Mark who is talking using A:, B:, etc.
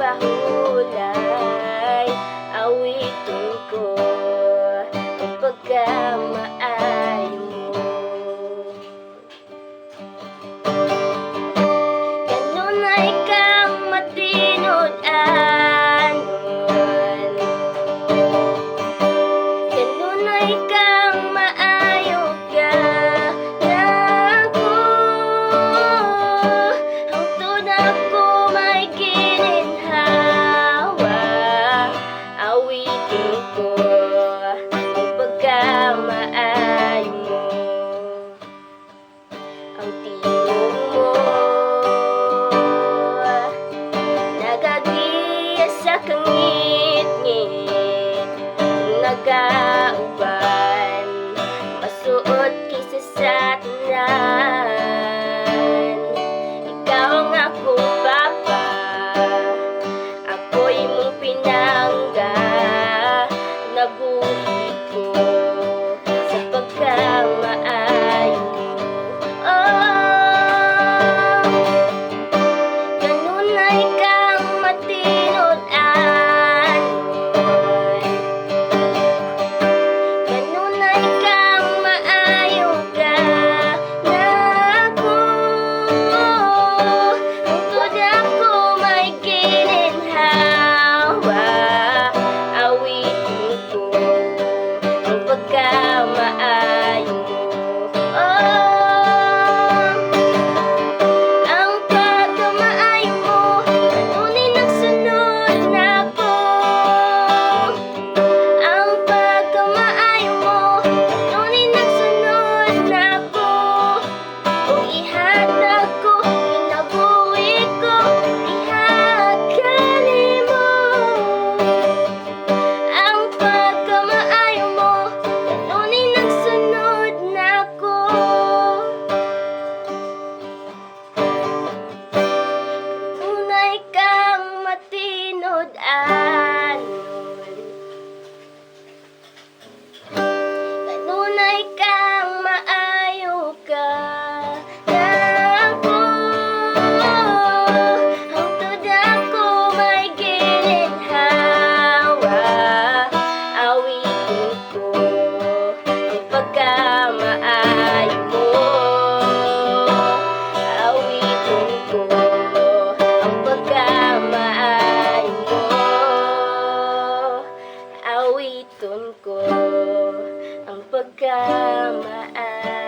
A: bahu pagkauba pagdaanan Kanunay kang maayo ka na ako. Ang tudang ko may gilinhawa Awitin ko ang pagkakas keagamaan